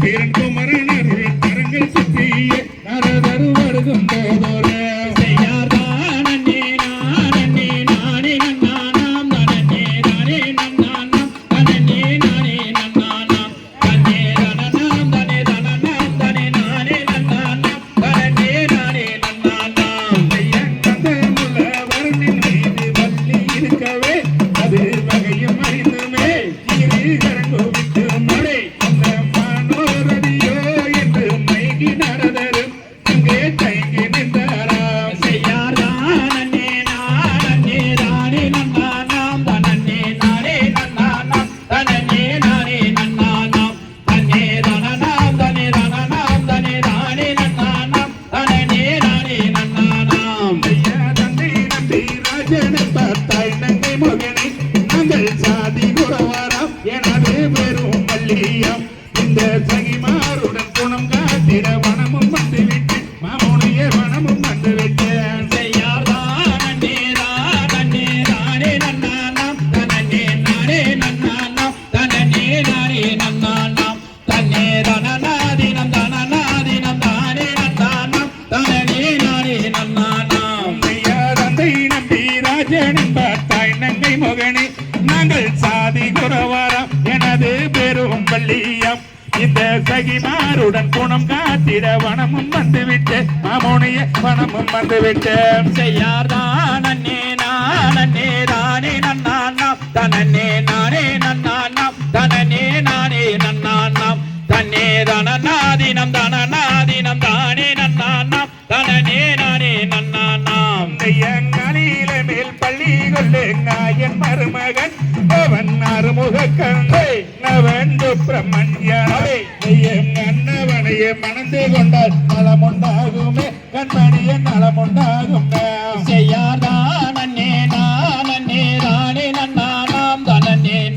பிறன் குமரன் அருள் கரங்கள் சுற்றிய. நரதரு வருகும் எனது பெரும் இந்த சகிமாருடன் குணம் காத்திட வனமும் வந்துவிட்டு மாமுனிய வனமும் வந்துவிட்டு நம்பி பார்த்தாய் நங்கை நாங்கள் சாதி குறவா? வள்ளியாம். இந்த சகிமாருடன் குணம் காத்திட வனமும் வந்துவிட்டு மாமுனிய வனமும் வந்துவிட்டேன் செய்யார் தானே நானே தானே நன்னா நாம் தனனே நானே நன்னா நாம் தனனே நானே நன்னா நாம் தன்னே தனநாதினம் தனநாதினம் தானே நன்னா நாம் தனனே நானே நன்னா நாம் கையங்காலில மேல் பள்ளி கொள்ளு நாயன் மருமகன் அவன் சுப்பிரமணியனே என் அண்ணவனையே மணந்து கொண்டால் நலமுண்டாகுமே. கண்மணிய நலமுண்டாகும். செய்யார் தானே நானே தானே நன்னா நாம் தனனே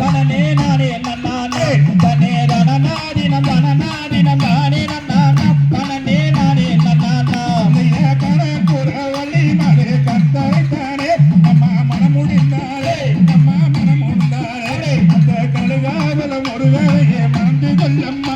தனனே நானே நன்னானே. தன்னே தனநாதினம் தனநாதினம் தானே. நன்னா நாம் தனனே நானே நன்னா நாம் கண்மணிய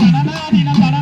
打他们啊你能打他